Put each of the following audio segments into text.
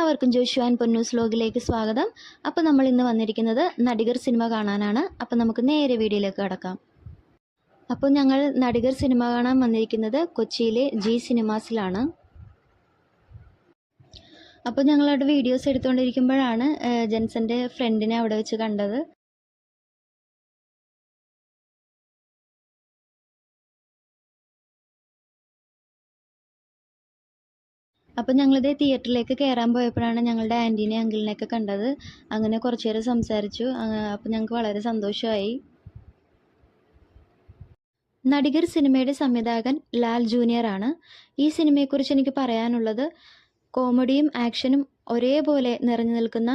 എല്ലാവർക്കും ജോഷു ആൻഡ് പൊന്നൂസ് ലോഗിലേക്ക് സ്വാഗതം. അപ്പോൾ നമ്മൾ ഇന്ന് വന്നിരിക്കുന്നത് നടികർ സിനിമ കാണാനാണ്. അപ്പോൾ നമുക്ക് നേരെ വീഡിയോയിലേക്ക് കടക്കാം. അപ്പോൾ ഞങ്ങൾ നടികർ സിനിമ കാണാൻ വന്നിരിക്കുന്നത് കൊച്ചിയിലെ ജി സിനിമാസിലാണ്. അപ്പോൾ ഞങ്ങളവിടെ വീഡിയോസ് എടുത്തുകൊണ്ടിരിക്കുമ്പോഴാണ് ജെൻസന്റെ ഫ്രണ്ടിനെ അവിടെ വെച്ച് കണ്ടത്. അപ്പോൾ ഞങ്ങളിത് തിയേറ്ററിലേക്ക് കയറാൻ പോയപ്പോഴാണ് ഞങ്ങളുടെ ആന്റീനെ അങ്കിളിനെയൊക്കെ കണ്ടത്. അങ്ങനെ കുറച്ച് നേരം സംസാരിച്ചു അപ്പോൾ ഞങ്ങൾക്ക് വളരെ സന്തോഷമായി. നടികർ സിനിമയുടെ സംവിധായകൻ ലാൽ ജൂനിയർ ആണ്. ഈ സിനിമയെക്കുറിച്ച് എനിക്ക് പറയാനുള്ളത് കോമഡിയും ആക്ഷനും ഒരേപോലെ നിറഞ്ഞു നിൽക്കുന്ന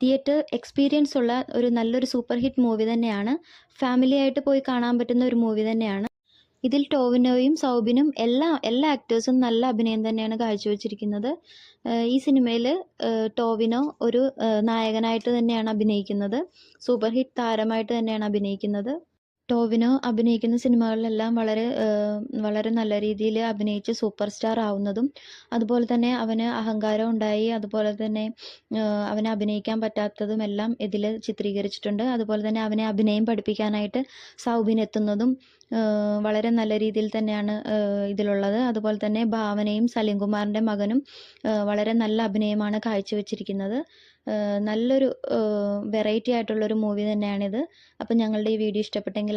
തിയേറ്റർ എക്സ്പീരിയൻസ് ഉള്ള ഒരു നല്ലൊരു സൂപ്പർ ഹിറ്റ് മൂവി തന്നെയാണ്. ഫാമിലിയായിട്ട് പോയി കാണാൻ പറ്റുന്ന ഒരു മൂവി തന്നെയാണ്. ഇതിൽ ടോവിനോയും സൗബിനും എല്ലാ എല്ലാ ആക്ടേഴ്സും നല്ല അഭിനയം തന്നെയാണ് കാഴ്ചവെച്ചിരിക്കുന്നത്. ഈ സിനിമയിൽ ടോവിനോ ഒരു നായകനായിട്ട് തന്നെയാണ് അഭിനയിക്കുന്നത്. സൂപ്പർ ഹിറ്റ് താരമായിട്ട് തന്നെയാണ് അഭിനയിക്കുന്നത്. ടോവിനോ അഭിനയിക്കുന്ന സിനിമകളിലെല്ലാം വളരെ വളരെ നല്ല രീതിയിൽ അഭിനയിച്ച് സൂപ്പർ സ്റ്റാർ ആവുന്നതും അതുപോലെ തന്നെ അവന് അഹങ്കാരം ഉണ്ടായി അതുപോലെ തന്നെ അവനെ അഭിനയിക്കാൻ പറ്റാത്തതും എല്ലാം ഇതിൽ ചിത്രീകരിച്ചിട്ടുണ്ട്. അതുപോലെ തന്നെ അവനെ അഭിനയം പഠിപ്പിക്കാനായിട്ട് സൗബിൻ എത്തുന്നതും വളരെ നല്ല രീതിയിൽ തന്നെയാണ് ഇതിലുള്ളത്. അതുപോലെ തന്നെ ഭാവനയും സലീംകുമാറിന്റെ മകനും വളരെ നല്ല അഭിനയമാണ് കാഴ്ചവെച്ചിരിക്കുന്നത്. നല്ലൊരു വെറൈറ്റി ആയിട്ടുള്ളൊരു മൂവി തന്നെയാണിത്. അപ്പം ഞങ്ങളുടെ ഈ വീഡിയോ ഇഷ്ടപ്പെട്ടെങ്കിൽ